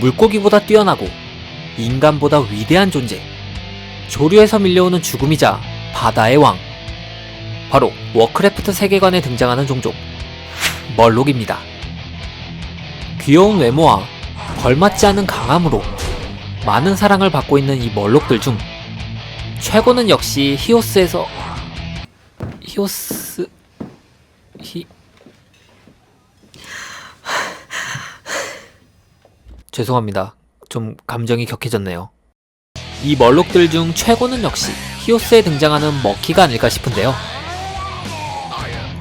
물고기보다 뛰어나고 인간보다 위대한 존재. 조류에서 밀려오는 죽음이자 바다의 왕. 바로 워크래프트 세계관에 등장하는 종족. 멀록입니다. 귀여운 외모와 걸맞지 않은 강함으로 많은 사랑을 받고 있는 이 멀록들 중 최고는 역시 히오스에서 히오스 히 죄송합니다. 좀 감정이 격해졌네요. 이 멀록들 중 최고는 역시 히오스에 등장하는 머키가 아닐까 싶은데요.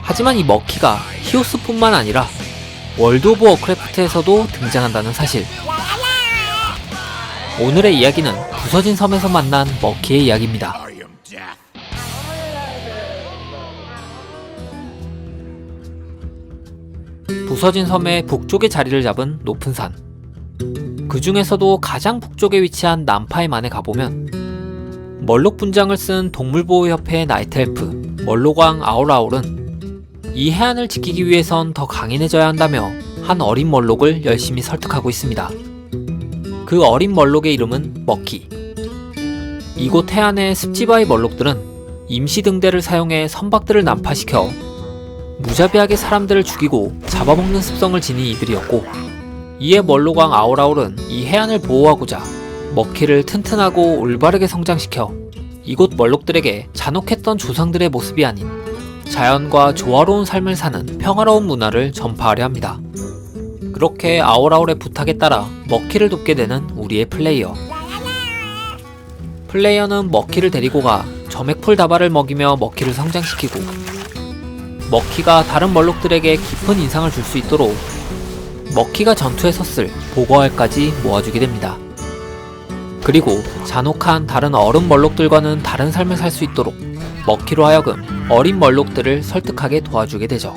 하지만 이 머키가 히오스뿐만 아니라 월드 오브 워크래프트에서도 등장한다는 사실. 오늘의 이야기는 부서진 섬에서 만난 머키의 이야기입니다. 부서진 섬의 북쪽에 자리를 잡은 높은 산. 그 중에서도 가장 북쪽에 위치한 남파에만에 가보면 멀록 분장을 쓴 동물보호협회의 나이트엘프 멀로광 아울아울은 이 해안을 지키기 위해선 더 강인해져야 한다며 한 어린 멀록을 열심히 설득하고 있습니다. 그 어린 멀록의 이름은 머키. 이곳 해안의 습지바위 멀록들은 임시 등대를 사용해 선박들을 난파시켜 무자비하게 사람들을 죽이고 잡아먹는 습성을 지닌 이들이었고 이에 멀로광 아울아울은 이 해안을 보호하고자 머키를 튼튼하고 올바르게 성장시켜 이곳 멀록들에게 잔혹했던 조상들의 모습이 아닌 자연과 조화로운 삶을 사는 평화로운 문화를 전파하려 합니다. 그렇게 아울아울의 부탁에 따라 머키를 돕게 되는 우리의 플레이어. 플레이어는 머키를 데리고 가 점액풀 다발을 먹이며 머키를 성장시키고 머키가 다른 멀록들에게 깊은 인상을 줄 수 있도록 머키가 전투에 섰을 보거알까지 모아주게 됩니다. 그리고 잔혹한 다른 어른 멀록들과는 다른 삶을 살 수 있도록 머키로 하여금 어린 멀록들을 설득하게 도와주게 되죠.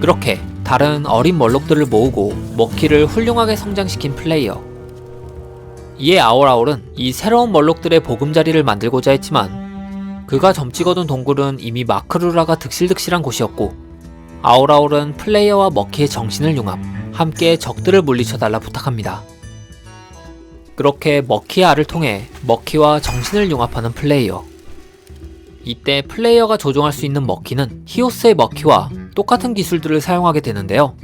그렇게 다른 어린 멀록들을 모으고 머키를 훌륭하게 성장시킨 플레이어. 이에 아울아울은 이 새로운 멀록들의 보금자리를 만들고자 했지만 그가 점찍어둔 동굴은 이미 마크루라가 득실득실한 곳이었고 아울아울은 플레이어와 머키의 정신을 융합 함께 적들을 물리쳐달라 부탁합니다. 그렇게 머키의 알을 통해 머키와 정신을 융합하는 플레이어 이때 플레이어가 조종할 수 있는 머키는 히오스의 머키와 똑같은 기술들을 사용하게 되는데요.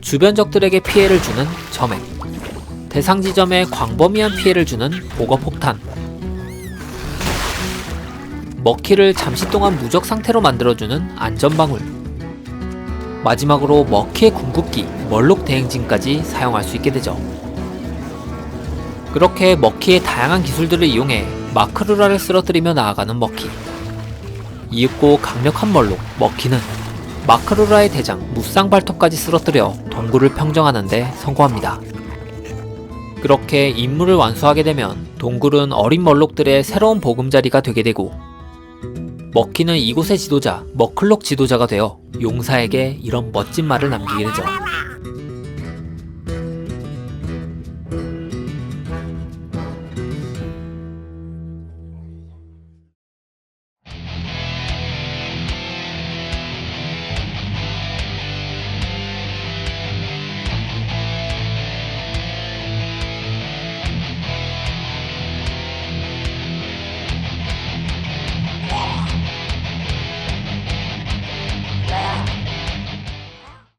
주변 적들에게 피해를 주는 점액 대상 지점에 광범위한 피해를 주는 보거 폭탄 머키를 잠시 동안 무적 상태로 만들어주는 안전방울 마지막으로 머키의 궁극기 멀록 대행진까지 사용할 수 있게 되죠. 그렇게 머키의 다양한 기술들을 이용해 마크루라를 쓰러뜨리며 나아가는 머키. 이윽고 강력한 멀록 머키는 마크루라의 대장 무쌍 발톱까지 쓰러뜨려 동굴을 평정하는데 성공합니다. 그렇게 임무를 완수하게 되면 동굴은 어린 멀록들의 새로운 보금자리가 되게 되고 머키는 이곳의 지도자 머클록 지도자가 되어 용사에게 이런 멋진 말을 남기게 되죠.